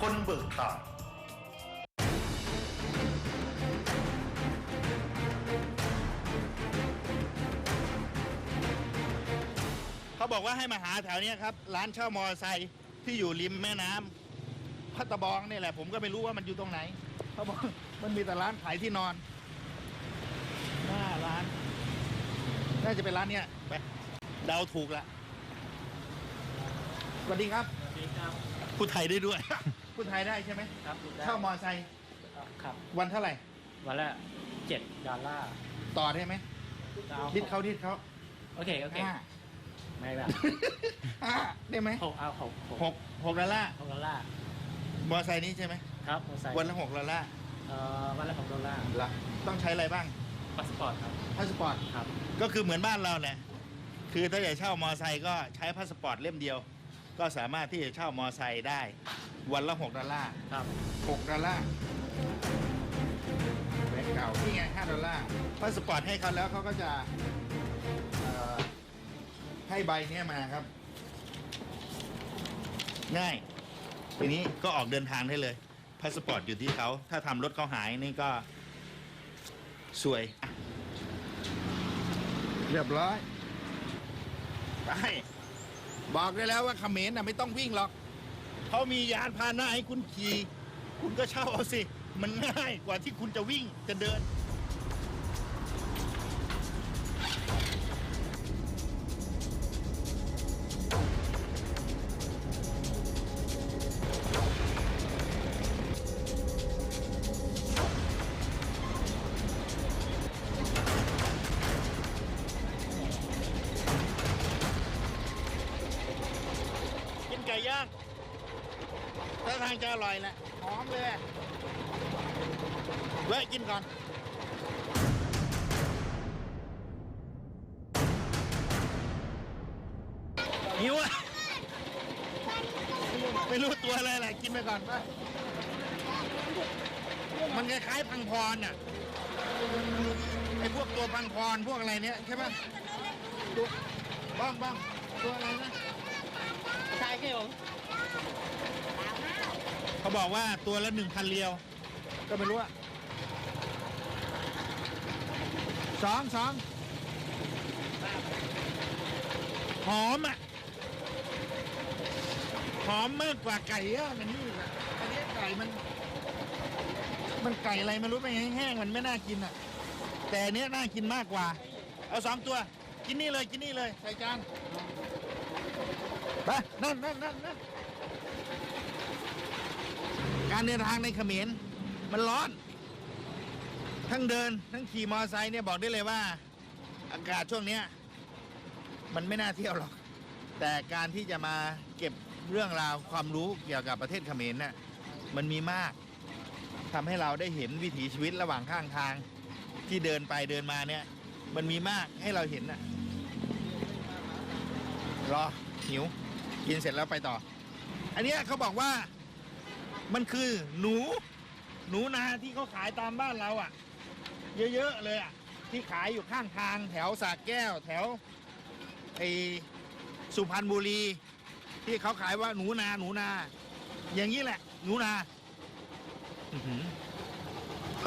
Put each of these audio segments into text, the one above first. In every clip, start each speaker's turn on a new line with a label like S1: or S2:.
S1: คนเบิกทาง
S2: เขาบอกว่าให้มาหาแถวเนี้ยครับ ร้านเช่ามอเตอร์ไซค์ที่อยู่ริมแม่น้ำพัตตะบองนี่แหละ ผมก็ไม่รู้ว่ามันอยู่ตรงไหน เขาบอกมันมีแต่ร้านขายที่นอนหน้าร้าน น่าจะเป็นร้านเนี้ยไปเดาถูกละสวัสดีครับ
S3: สวัสดีครับ
S2: พูดไทยได้ด้วย พูดไทยได้ใช่ไหม
S3: ครับดูได้
S2: เช่ามอเตอร์ไซค์
S3: ครับ
S2: วันเท่าไหร่
S3: วันละเจ็ดดอลลาร์
S2: ต่อได้ไหม
S3: ดาว
S2: ดิดเขาดิดเขา
S3: โอเค โอเค
S2: ห้า
S3: ไม่แบบ
S2: ห้าได้ไหม
S3: หกเอาหก
S2: หกหกดอลลาร์
S3: หกดอลลาร์
S2: มอเตอร์ไซค์นี้ใช่ไหม
S3: ครับมอเตอร์ไซค์
S2: วันละหกดอลลาร์
S3: เอ่อวันละหกดอลลาร์
S2: ละต้องใช้อะไรบ้าง
S3: พาสปอร์ตครับ
S2: พาสปอร์ต
S3: ครับ
S2: ก็คือเหมือนบ้านเราเนี่ยคือถ้าจะเช่ามอไซค์ก็ใช้พาสปอร์ตเล่มเดียว ก็สามารถที่จะเช่ามอไซค์ได้ วันละ 6 ดอลลาร์
S3: ครับ
S2: 6 ดอลลาร์แบงค์เก่านี่ไง5ดอลลาร์พาสปอร์ตให้เขาแล้วเขาก็จะเอ่อให้ใบเนี้ยมาครับ ง่าย ทีนี้ก็ออกเดินทางได้เลยพาสปอร์ตอยู่ที่เขา ถ้าทำรถเขาหายนี่ก็สวย เรียบร้อย ไป บอกได้แล้วว่าเขมรน่ะไม่ต้องวิ่งหรอก เขามียานพาหนะให้คุณขี่ คุณก็เช่าเอาสิ มันง่ายกว่าที่คุณจะวิ่งจะเดินาทางจะอร่อยแหละหอมเลยแวะกินก่อนหิวอะไม่รู้ตัวอะไรแหละกินไปก่อนไปมันคล้ายๆพังพรน่ะไอ้พวกตัวพังพรพวกอะไรเนี้ยใช่ไหมตัวบ้างบ้างตัวอะไรนะ
S3: ใช่ครับผม
S2: เขาบอกว่าตัวละหนึ่งพันเรียว ก็ไม่รู้อะสองสองหอมอะหอมมากกว่าไก่ย่างอันนี้อีกอะอันนี้ไก่มัน มันไก่อะไรไม่รู้ไปแห้งๆมันไม่น่ากินอะ แต่อันเนี้ยน่ากินมากกว่า เอาสองตัว กินนี่เลยกินนี่เลยใส่จานไปนั่นนั่นนั่นนั่น การเดินทางในเขมรมันร้อน ทั้งเดินทั้งขี่มอเตอร์ไซค์เนี่ยบอกได้เลยว่า อากาศช่วงเนี้ยมันไม่น่าเที่ยวหรอก แต่การที่จะมาเก็บเรื่องราวความรู้เกี่ยวกับประเทศเขมรน่ะมันมีมากทำให้เราได้เห็นวิถีชีวิตระหว่างข้างทางที่เดินไปเดินมาเนี่ย มันมีมากให้เราเห็นน่ะรอหิว กินเสร็จแล้วไปต่อ อันนี้เขาบอกว่า มันคือหนู หนูนาที่เขาขายตามบ้านเราอะ่ะ เยอะๆเลยอะ่ะ ที่ขายอยู่ข้างทางแถวสากแก้ว แถวไอสุพรรณบุรี ที่เขาขายว่าหนูนาหนูนา อย่างนี้แหละ หนูนาอ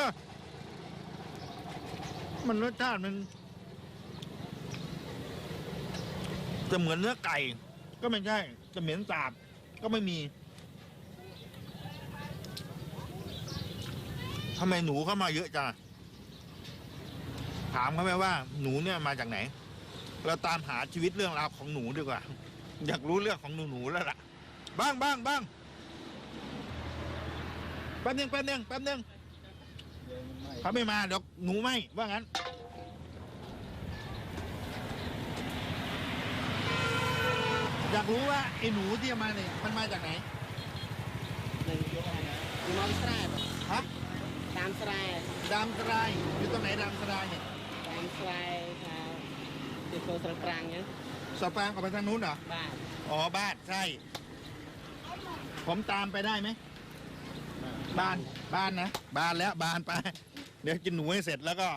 S2: มันรสชาติมันจะเหมือนเนื้อไก่ ก็ไม่ใช่จะเหม็นสาบก็ไม่มีำไมหนูเข้ามาเยอะจังถามเขาไหมว่าหนูเนี่ยมาจากไหน เราตามหาชีวิตเรื่องราวของหนูดีกว่า อยากรู้เรื่องของหนูหนูๆแล้วล่ะ บ้างบ้างบ้างแป๊บนึงแป๊บนึงแป๊บนึงเขาไม่มาเดี๋ยวหนูไม่ว่างั้น อยากรู้ว่าไอ้หนูที่มาเนี่ยมันมาจากไหน
S4: น้องแสร
S2: ฮะ
S4: ตามแสร
S2: ดามสรายอยู่ตรงไหนดามสรายเนี่ย
S4: ตามแสรครับติดตัวสระกลางเนี่ย
S2: สปางออกไปทางนู้นเหรอ
S4: บ้าน
S2: อ๋อบ้านใช่ผมตามไปได้ไหมบ้านบ้านนะบ้านแล้วบ้านไป เดี๋ยวกินหนูให้เสร็จแล้วก็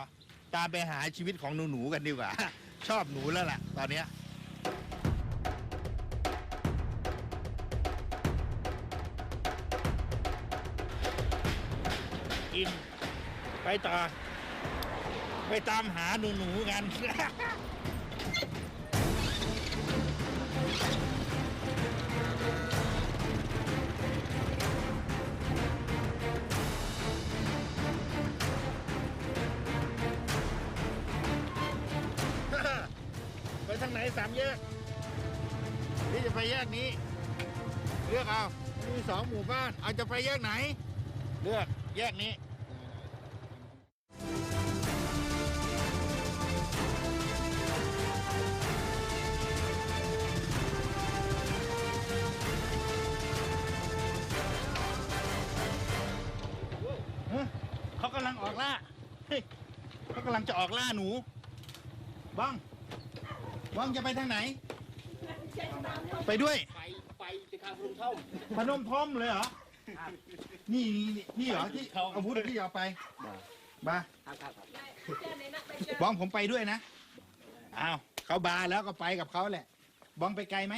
S2: ตามไปหาชีวิตของหนูๆกันดีกว่า ชอบหนูแล้วล่ะ ตอนเนี้ย อิ่มไปต่อ ไปตามหาหนูหนูๆกัน ไปทางไหนสามแยกนี่จะไปแยกนี้เลือกเอา มีสองหมู่บ้านเอาจะไปแยกไหน เลือกแยกนี้ ว่างจะไปทางไหน ไปด้วย
S4: ไปไปไปทางลุงเท่า
S2: พนมพร้อมเลยเหรอ นี่นี่นี่เหรอที่เอาพุธที่เอาไปมา
S4: บ้
S2: องผมไปด้วยนะ อ้าวเขาบาแล้วก็ไปกับเขาแหละ บ้องไปไกลไหม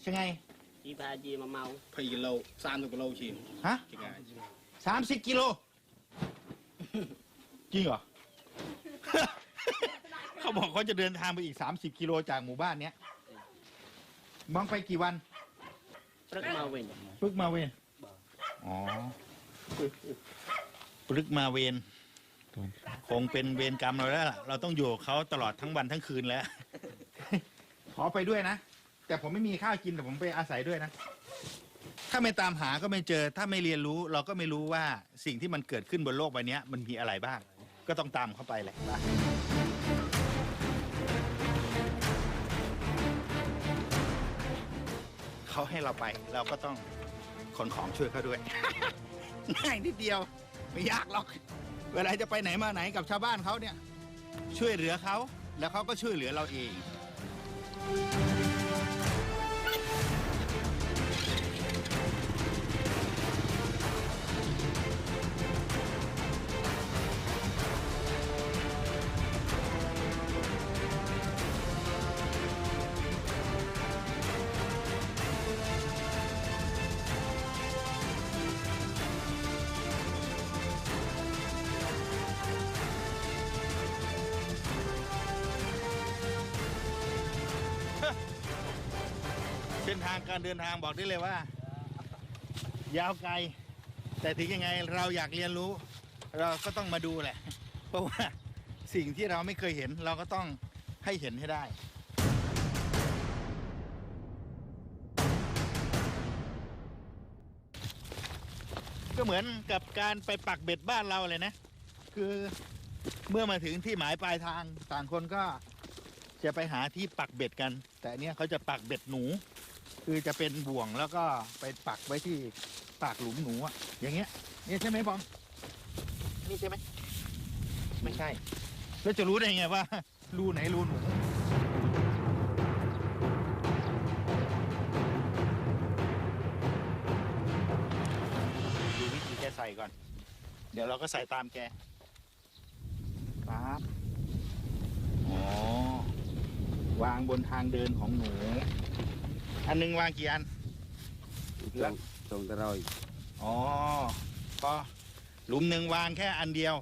S2: ใช่ไง
S4: จีพาจีมาเมา
S1: พีกิโลสามสิ
S2: บกิ
S1: โลชิมฮะ
S2: สามสิบกิโล จริงเหรอ เขาบอกเขาจะเดินทางไปอีกสามสิบกิโลจากหมู่บ้านเนี้ยบ้องไปกี่วัน
S4: ព្រឹកមកវិញ
S2: ปึกมาเวนอ๋อปึกมาเวน คงเป็นเวรกรรมเราแล้วล่ะ เราต้องอยู่กับเขาตลอดทั้งวันทั้งคืนแล้ว ขอไปด้วยนะ แต่ผมไม่มีข้าวกินแต่ผมไปอาศัยด้วยนะ ถ้าไม่ตามหาก็ไม่เจอ ถ้าไม่เรียนรู้ เราก็ไม่รู้ว่าสิ่งที่มันเกิดขึ้นบนโลกใบเนี้ย มันมีอะไรบ้าง ก็ต้องตามเข้าไปแหละ เขาให้เราไป เราก็ต้องขนของช่วยเขาด้วย ง่ายนิดเดียว ไม่ยากหรอก เวลาจะไปไหนมาไหนกับชาวบ้านเขาเนี่ย ช่วยเหลือเขา แล้วเขาก็ช่วยเหลือเราเอง ทางการเดินทางบอกได้เลยว่า ยาวไกล แต่ถึงยังไงเราอยากเรียนรู้ เราก็ต้องมาดูแหละ เพราะว่าสิ่งที่เราไม่เคยเห็นเราก็ต้องให้เห็นให้ได้ก็เหมือนกับการไปปักเบ็ดบ้านเราเลยนะ คือเมื่อมาถึงที่หมายปลายทางต่างคนก็จะไปหาที่ปักเบ็ดกัน แต่เนี้ยเขาจะปักเบ็ดหนู คือจะเป็นบ่วงแล้วก็ไปปักไว้ที่ปากหลุมหนูอะอย่างเงี้ยเนี่ยใช่ไหมบองนี่ใช่ไหมไม่ใช่ แล้วจะรู้ได้ไงว่า รูไหนรูหนูดูวิธีแกใส่ก่อน เดี๋ยวเราก็ใส่ตามแกปั๊บอ๋อ วางบนทางเดินของหนู อันหนึงวางกี่อัน
S1: แลงวตรงตะร
S2: อยอ๋อ ก็หลุมหนึ่งวางแค่อันเดียว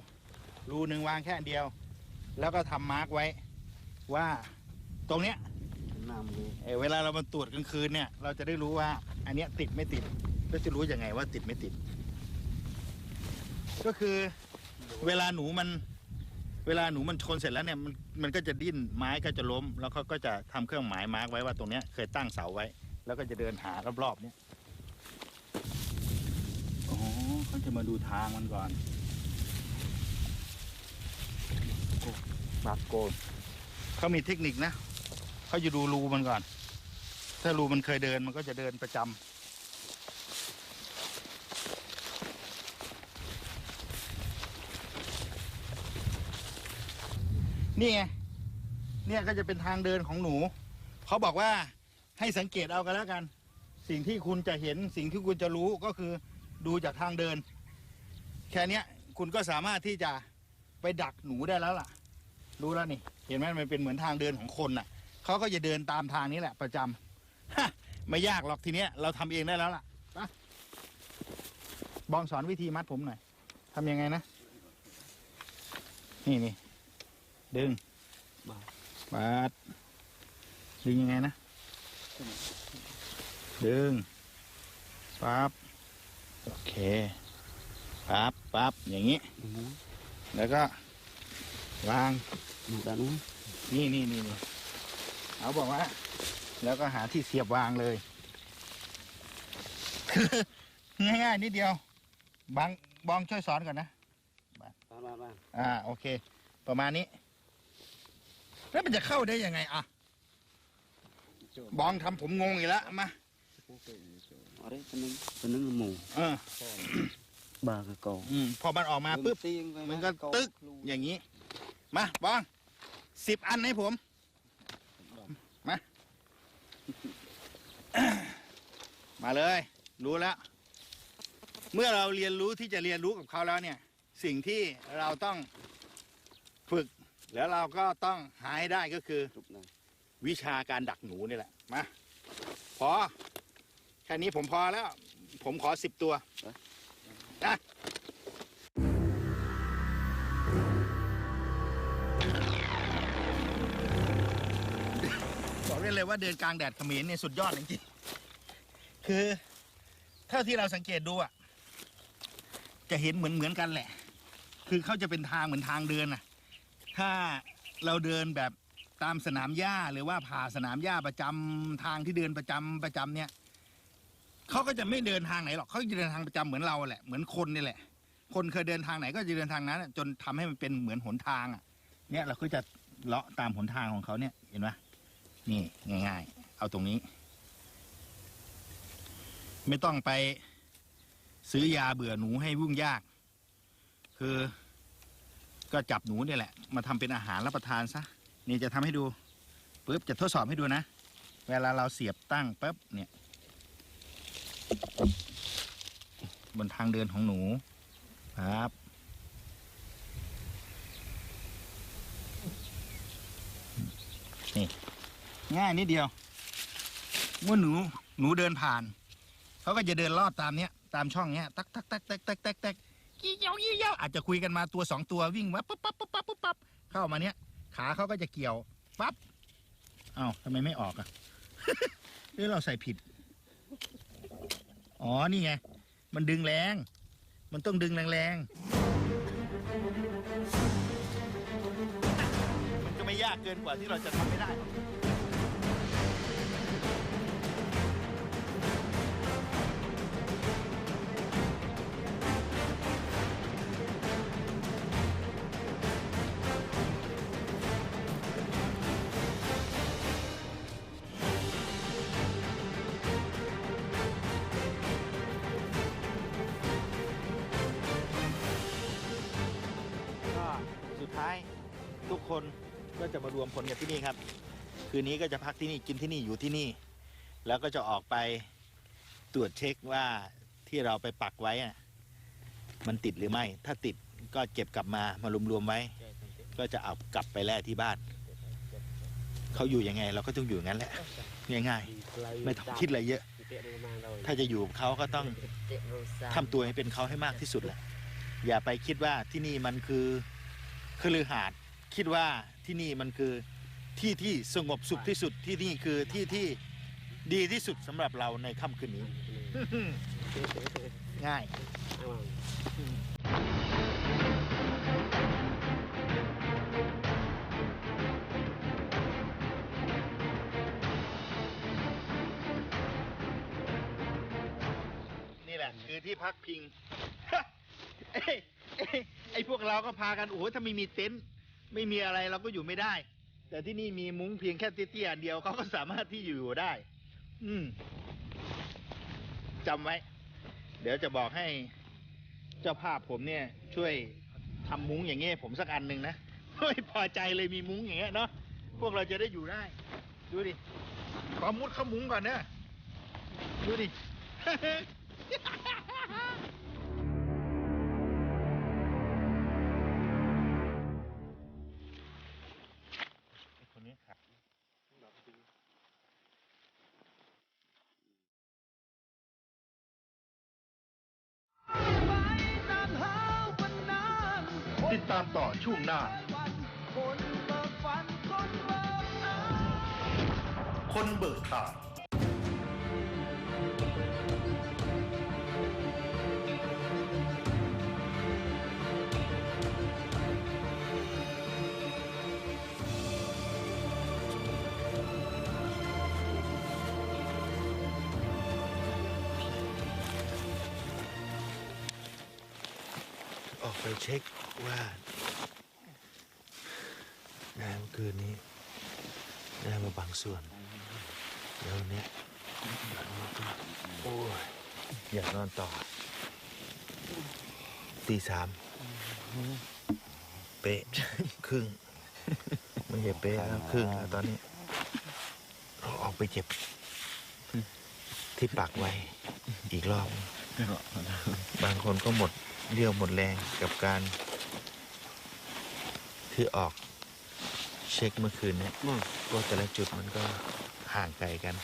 S2: รูหนึ่งวางแค่อันเดียว แล้วก็ทำมาร์กไว้ ว่าตรงเนี้ย
S1: เเอ
S2: อเวลาเรามาตรวจกลางคืนเนี่ย เราจะได้รู้ว่า อันเนี้ยติดไม่ติดก็จะรู้ยังไงว่าติดไม่ติด ก็คือ เวลาหนูมัน วลาหนูมันชนเสร็จแล้วเนี่ยมันมันก็จะดิ้นไม้ก็จะล้ม แล้วเขาก็จะทำเครื่องหมายมาร์กไว้ว่าตรงเนี้ยเคยตั้งเสาไว้ แล้วก็จะเดินหารอบๆเนี่ยอ๋อเขาจะมาดูทางมันก่อนโอ้บาโกนเขามีเทคนิคนะเขาจะดูรูมันก่อน ถ้ารูมันเคยเดินมันก็จะเดินประจำ นี่ไงเนี่ยก็จะเป็นทางเดินของหนู เขาบอกว่าให้สังเกตเอากันแล้วกัน สิ่งที่คุณจะเห็นสิ่งที่คุณจะรู้ก็คือดูจากทางเดิน แค่เนี้ยคุณก็สามารถที่จะไปดักหนูได้แล้วล่ะ รู้แล้วนี่ เห็นไหมมันเป็นเหมือนทางเดินของคนน่ะเขาก็จะเดินตามทางนี้แหละประจำฮะไม่ยากหรอกทีเนี้ยเราทำเองได้แล้วล่ะไปบองสอนวิธีมัดผมหน่อยทำยังไงนะ นี่นี่ ดึง
S1: บาด
S2: บาดดึงยังไงนะ ดึงปั๊บโอเคปั๊บปั๊บอย่างนี้ แล้วก็ วาง
S1: ด้านนู้น
S2: นี่นี่นี่นี่เขาบอกว่า แล้วก็หาที่เสียบวางเลย ง่ายๆนิดเดียวบางบองช่วยสอนก่อนนะ
S1: บ้านบ้านบ้าน
S2: อ่า โอเค ประมาณนี้ แล้วมันจะเข้าได้ยังไงอะบองทำผมงงอีกแล้วมา
S1: อะไรตัวนึงตัวนึงหมู
S2: เออ
S1: บากระกอ
S2: อืมพอมันออกมาปุ๊บ มันก็ตึกอย่างนี้ มาบองสิบอันให้ผม มา มาเลย รู้แล้ว เมื่อเราเรียนรู้ที่จะเรียนรู้กับเขาแล้วเนี่ย สิ่งที่เราต้องฝึก แล้วเราก็ต้องหาให้ได้ก็คือ
S1: ทุบหน่อย
S2: วิชาการดักหนูนี่แหละ มา พอ แค่นี้ผมพอแล้ว ผมขอสิบตัวนะบอกได้เลยว่าเดินกลางแดดเขมรเนี่ยสุดยอดจริงๆคือ เท่าที่เราสังเกตดูอะ จะเห็นเหมือนเหมือนกันแหละ คือเขาจะเป็นทางเหมือนทางเดินอะ ถ้าเราเดินแบบตามสนามหญ้าหรือว่าผ่าสนามหญ้าประจำทางที่เดินประจำประจำเนี่ยเขาก็จะไม่เดินทางไหนหรอกเขาจะเดินทางประจำเหมือนเราแหละเหมือนคนนี่แหละ คนเคยเดินทางไหนก็จะเดินทางนั้นจนทำให้มันเป็นเหมือนหนทางอะ เนี่ยเราก็จะเลาะตามหนทางของเขาเนี่ยเห็นไหมนี่ง่าย ๆ เอาตรงนี้ ไม่ต้องไปซื้อยาเบื่อหนูให้วุ่งยาก คือ ก็จับหนูเนี่ยแหละ มาทำเป็นอาหารรับประทานซะนี่จะทำให้ดูปุ๊บจะทดสอบให้ดูนะ เวลาเราเสียบตั้งปุ๊บเนี่ย บนทางเดินของหนูครับ นี่ ง่ายนิดเดียว เมื่อหนูหนูเดินผ่าน เขาก็จะเดินลอดตามเนี้ย ตามช่องเนี้ย ตักตักตักตักตักตักตัก ยี่เย้ายี่ย้าอาจจะคุยกันมาตัวสองตัววิ่งมาปุ๊บปั๊บปุ๊บปั๊บปุ๊บปั๊บเข้ามาเนี้ยขาเขาก็จะเกี่ยวปั๊บเอ้าทำไมไม่ออกอะหรือเราใส่ผิด อ๋อนี่ไง มันดึงแรง มันต้องดึงแรงๆ มันก็ไม่ยากเกินกว่าที่เราจะทำไม่ได้ คนก็จะมารวมพลกันที่นี่ครับ คืนนี้ก็จะพักที่นี่กินที่นี่อยู่ที่นี่ แล้วก็จะออกไปตรวจเช็คว่าที่เราไปปักไว้อะมันติดหรือไม่ ถ้าติดก็เก็บกลับมามารวมๆไว้ ก็จะเอากลับไปแล่ที่บ้าน เขาอยู่ยังไง เราก็ต้องอยู่อย่างนั้นแหละง่ายๆไม่ต้องคิดอะไรเยอะ ถ้าจะอยู่กับเขาก็ต้องทำตัวให้เป็นเขาให้มากที่สุดแหละอย่าไปคิดว่าที่นี่มันคือคฤหาสน์ คิดว่าที่นี่มันคือที่ที่สงบสุขที่สุดที่นี่คือที่ที่ดีที่สุดสำหรับเราในค่ำคืนนี้ ง่าย นี่แหละ คือที่พักพิง เอ้ยเอ้ยไอ้พวกเราก็พากัน โอ้โหถ้าไม่มีเต็นท์ ไม่มีอะไรเราก็อยู่ไม่ได้ แต่ที่นี่มีมุ้งเพียงแค่เตี้ยๆอันเดียวเขาก็สามารถที่อยู่ได้ อืมจำไว้ เดี๋ยวจะบอกให้เจ้าภาพผมเนี่ย ช่วยทำมุ้งอย่างเงี้ยผมสักอันหนึ่งนะไม่พอใจเลยมีมุ้งอย่างเงี้ยเนาะพวกเราจะได้อยู่ได้ ดูดิขอมุดเข้ามุ้งก่อนนะดูดิ
S5: ช่วงหน้า คนเบิกทาง
S2: ออกไปเช็คว่าได้เมื่อ คืนนี้ได้มาบางส่วนแล้ววันเนี้ยโอ้ยอยากนอนต่อตีสามเป๊ะครึ่งไม่ใช่เป๊ะแล้วครึ่งแล้วตอนนี้เราออกไปเจ็บ ที่ปักไว้อีกรอบ บางคนก็หมดเรี่ยวหมดแรงกับการ ที่ออก เช็คเมื่อคืนเนี่ยก็แต่ละจุดมันก็ห่างไกลกัน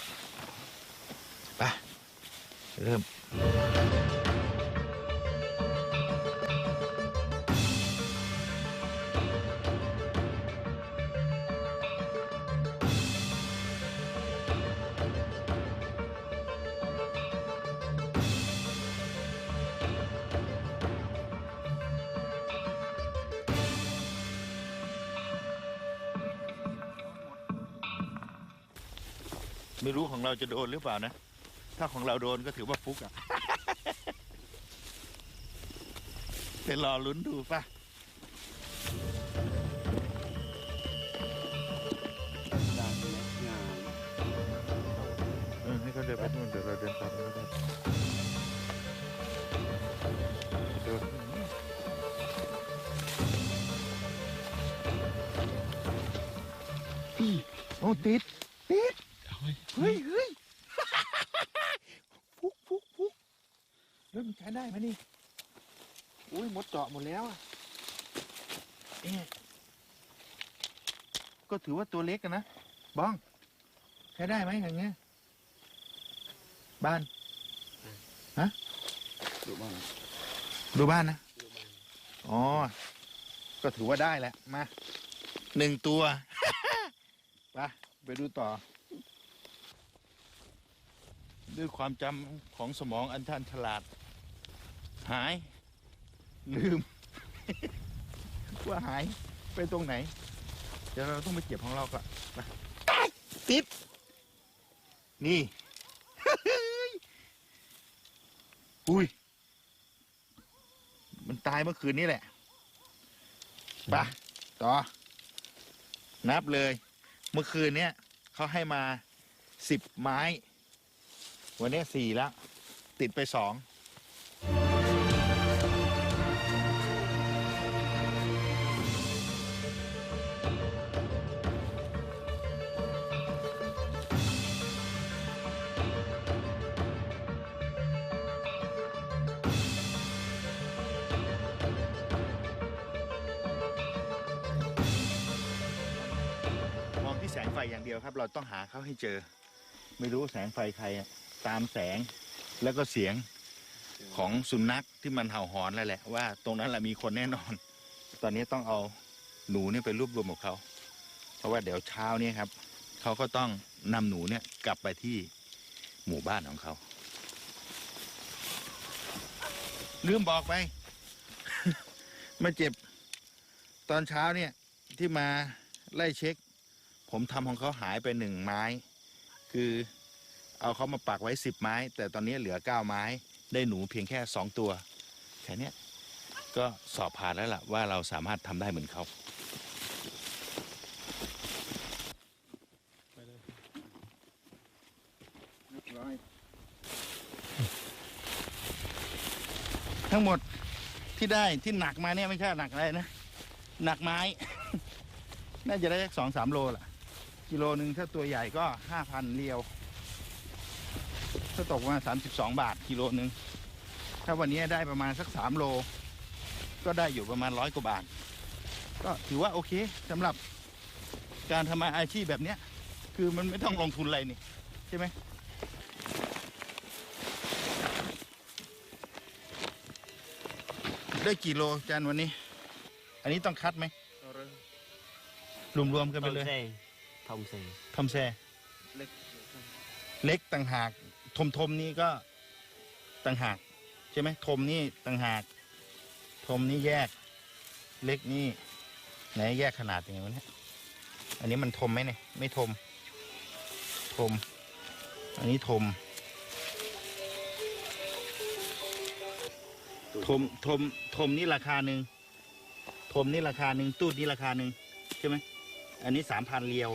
S2: ไปเริ่มไม่รู้ เราจะโดนหรือเปล่านะ ถ้าของเราโดนก็ถือว่าฟุกอะไปรอลุ้นดูป่ะ
S1: ได้ไหมงาน
S2: เออให้เขาเดินไปนู่นเดี๋ยวเราเดินตามเขาได้เดินโอ้ติดติดเฮ้ยเฮ้ย ฟุกฟุกฟุกเริ่มใช้ได้ไหมนี่ อุ้ยหมดเจาะหมดแล้วอะเอ๊ะก็ถือว่าตัวเล็กอะนะบ้องใช้ได้ไหมอย่างเงี้ยบ้าน
S1: ดูบ้าง
S2: ดูบ้านนะอ๋อก็ถือว่าได้แหละมาหนึ่งตัว ไปไปดูต่อ ด้วยความจำของสมองอันท่านฉลาด หาย ลืม ว่าหายไปตรงไหน เดี๋ยวเราต้องไปเก็บของเราก่อนไปติด นี่ อุ้ย มันตายเมื่อคืนนี้แหละไปต่อ นับเลย เมื่อคืนเนี้ยเขาให้มาสิบไม้ วันนี้สี่แล้ว ติดไปสอง ไฟอย่างเดียวครับ เราต้องหาเขาให้เจอ ไม่รู้แสงไฟใครอะตามแสงแล้วก็เสียงของสุนัขที่มันเห่าหอนแล้วแหละว่าตรงนั้นแหละมีคนแน่นอน ตอนนี้ต้องเอาหนูเนี่ยไปรวบรวมกับเขา เพราะว่าเดี๋ยวเช้านี้ครับเขาก็ต้องนำหนูเนี่ยกลับไปที่หมู่บ้านของเขา ลืมบอกไป มาเจ็บ ตอนเช้าเนี่ยที่มาไล่เช็ค ผมทำของเขาหายไปหนึ่งไม้ คือเอาเขามาปักไว้สิบไม้ แต่ตอนนี้เหลือเก้าไม้ ได้หนูเพียงแค่สองตัวแค่นี้ก็สอบผ่านแล้วล่ะว่าเราสามารถทำได้เหมือนเขาทั้งหมดที่ได้ที่หนักมาเนี่ยไม่ใช่หนักอะไรนะ หนักไม้ น่าจะได้สักสองสามโลล่ะ กิโลหนึ่งถ้าตัวใหญ่ก็ห้าพันเรียว ถ้าตกมาสามสิบสองบาทกิโลหนึ่งถ้าวันนี้ได้ประมาณสักสามโล ก็ได้อยู่ประมาณร้อยกว่าบาท ก็ถือว่าโอเคสำหรับการทำอาชีพแบบเนี้ย คือมันไม่ต้องลงทุนอะไรนี่ใช่ไหมได้กี่โลจานวันนี้ออันนี้ต้องคัดไหมรวมๆกันไปเลย
S1: ทอมเซ่
S2: ทำแซ่
S4: เล็ก
S2: เล็กต่างหากทมทมนี่ก็ต่างหากใช่ไหมทมนี่ต่างหากทมนี่แยก เล็กนี่ไหนแยกขนาดยังไงวะเนี่ยอันนี้มันทมไหมเนี่ยไม่ทม ทม อันนี้ทม ทมทมทมนี่ราคาหนึ่งทมนี่ราคาหนึ่งตูดนี่ราคาหนึ่งใช่ไหมอันนี้สามพันเรียว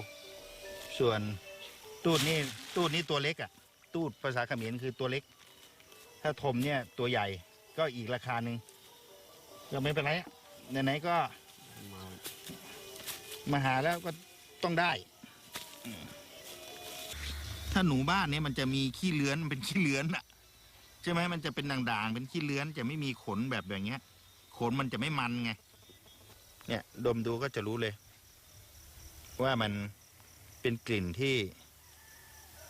S2: ส่วนตูดนี่ตูดนี่ตัวเล็กอะ่ะ ตูดภาษาเขมรคือตัวเล็ก ถ้าทมเนี่ยตัวใหญ่ก็อีกราคาหนึ่งก็ไม่เป็นไรไหนๆก็
S1: มา
S2: มาหาแล้วก็ต้องได้ ถ้าหนูบ้านเนี่ยมันจะมีขี้เลื้อนเป็นขี้เลื้อนอะใช่ไหมมันจะเป็นด่างๆ เป็นขี้เลื้อนจะไม่มีขนแบบอย่างเงี้ย ขนมันจะไม่มันไง เนี่ย ดมดูก็จะรู้เลย ว่ามัน เป็นกลิ่นที่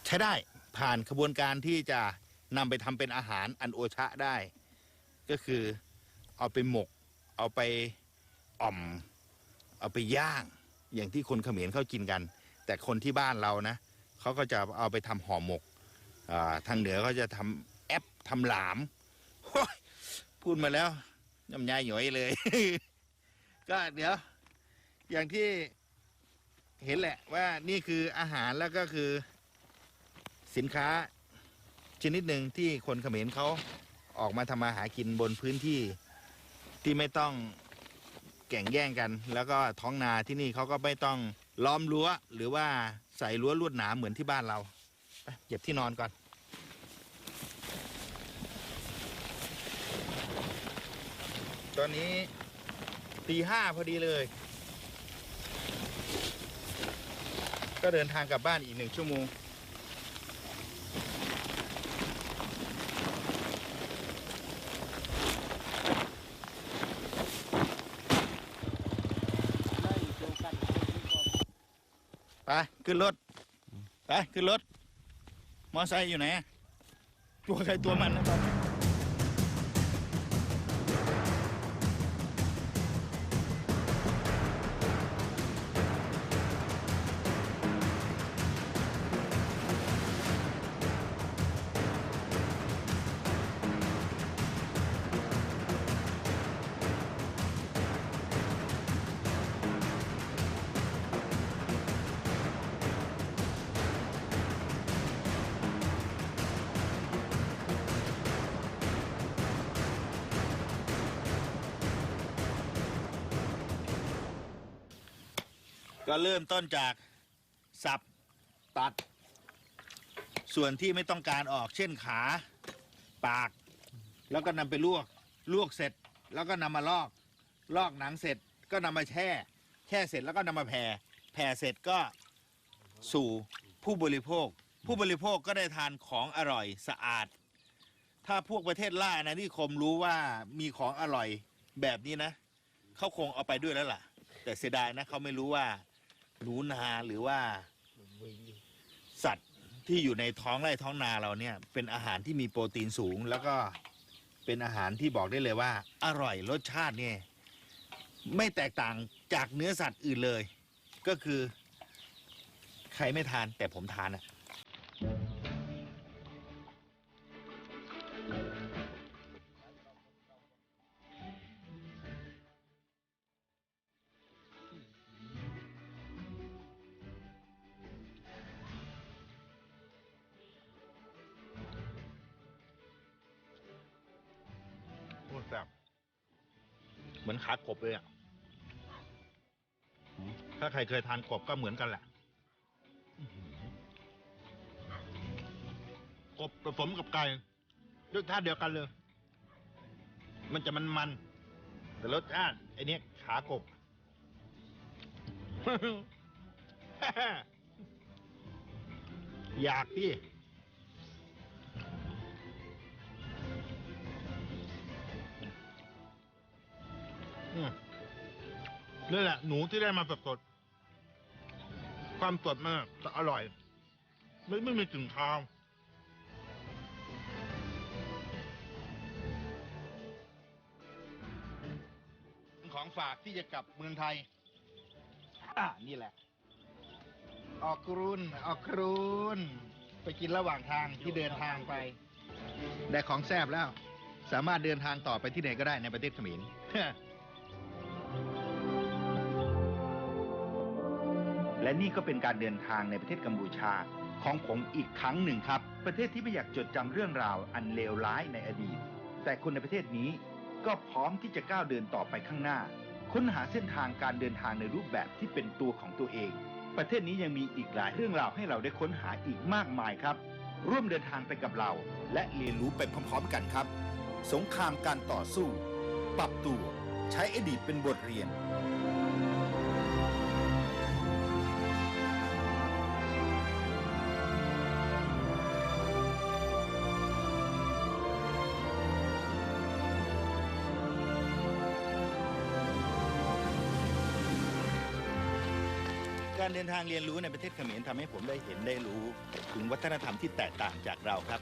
S2: ใช้ได้ผ่านขบวนการที่จะนำไปทำเป็นอาหารอันโอชะได้ ก็คือเอาไปหมก เอาไปอ่อม เอาไปย่าง อย่างที่คนเขมรเขากินกัน แต่คนที่บ้านเรานะเขาก็จะเอาไปทำห่อหมกทางเหนือเขาจะทำแอปทำหลามพูดมาแล้วน้ำยายหย่อยเลย ก็เดี๋ยว อย่างที่ เห็นแหละว่านี่คืออาหารแล้วก็คือสินค้าชนิดหนึ่งที่คนเขมรเขาออกมาทำมาหากินบนพื้นที่ที่ไม่ต้องแข่งแย่งกัน แล้วก็ท้องนาที่นี่เขาก็ไม่ต้องล้อมรั้ว หรือว่าใส่รั้วลวดหนามเหมือนที่บ้านเราไปเก็บที่นอนก่อน ตอนนี้ตีห้าพอดีเลย ก็เดินทางกลับบ้านอีกหนึ่งชั่วโมง ไป ขึ้นรถ ไป ขึ้นรถ มอไซค์อยู่ไหน ตัวใครตัวมันนะตอน ก็เริ่มต้นจากสับตัด ส่วนที่ไม่ต้องการออกเช่นขา ปาก แล้วก็นำไปลวก ลวกเสร็จ แล้วก็นำมาลอก ลอกหนังเสร็จก็นำมาแช่ แช่เสร็จแล้วก็นำมาแผ่แผ่เสร็จก็สู่ผู้บริโภค ผู้บริโภคก็ได้ทานของอร่อยสะอาด ถ้าพวกประเทศล่าอาณานิคมรู้ว่ามีของอร่อยแบบนี้นะ เขาคงเอาไปด้วยแล้วล่ะ แต่เสียดายนะเขาไม่รู้ว่า หนูนาหรือว่าสัตว์ที่อยู่ในท้องไร่ท้องนาเราเนี่ย เป็นอาหารที่มีโปรตีนสูง แล้วก็เป็นอาหารที่บอกได้เลยว่า อร่อยรสชาติเนี่ยไม่แตกต่างจากเนื้อสัตว์อื่นเลย ก็คือ ใครไม่ทานแต่ผมทานอะ เลยอะถ้าใครเคยทานกบก็เหมือนกันแหละอื้อหือกบผสมกับไก่รสชาติเดียวกันเลย มันจะมันมันๆแต่รสชาติไอ้เนี้ยขากบอยากที่ นี่แหละหนูที่ได้มาสดๆความสดมากแต่อร่อยไม่ไม่มีกลิ่นคาวของฝากที่จะกลับเมืองไทย อ่านี่แหละ ออกกรุนออกกรุนไปกินระหว่างทางที่เดินทางไป ได้ของแซบแล้ว สามารถเดินทางต่อไปที่ไหนก็ได้ในประเทศเขมร และนี่ก็เป็นการเดินทางในประเทศกัมพูชาของผมอีกครั้งหนึ่งครับ ประเทศที่ไม่อยากจดจำเรื่องราวอันเลวร้ายในอดีต แต่คนในประเทศนี้ก็พร้อมที่จะก้าวเดินต่อไปข้างหน้า ค้นหาเส้นทางการเดินทางในรูปแบบที่เป็นตัวของตัวเอง ประเทศนี้ยังมีอีกหลายเรื่องราวให้เราได้ค้นหาอีกมากมายครับ ร่วมเดินทางไปกับเรา และเรียนรู้ไปพร้อมๆกันครับ สงครามการต่อสู้ ปรับตัว ใช้อดีตเป็นบทเรียน เดินทางเรียนรู้ในประเทศเขมรทำให้ผมได้เห็นได้รู้ถึงวัฒนธรรมที่แตกต่างจากเราครับ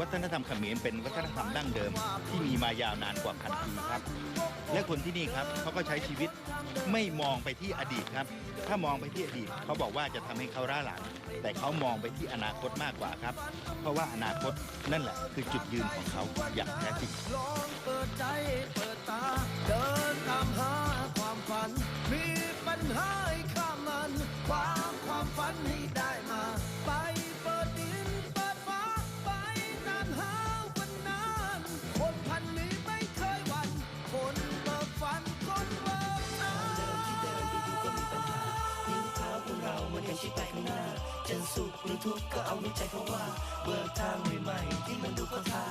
S2: วัฒนธรรมเขมรเป็นวัฒนธรรมดั้งเดิม ที่มีมายาวนานกว่าพันปีครับ และคนที่นี่ครับเขาก็ใช้ชีวิตไม่มองไปที่อดีตครับ ถ้ามองไปที่อดีตเขาบอกว่าจะทำให้เขาล้าหลัง แต่เขามองไปที่อนาคตมากกว่าครับ เพราะว่าอนาคตนั่นแหละ คือจุดยืนของเขาอย่างแท้จริง
S6: ลองเปิดใจเปิดตาเดินตามหาความฝันมีปัญหา ความความฝันให้ได้มา ไปเปิดดินเปิดฟ้าไปตามหาวันนั้นคนพันนี้ไม่เคยหวัน คนเบิกฝันคนเบิดน้ำกทาง
S7: เรามันยังคิดไปข้างหน้าจะสุขหรือทุกข์ก็เอาในใจเขาว่าเบิกทางใหม่ๆที่มันดูเข้าท่า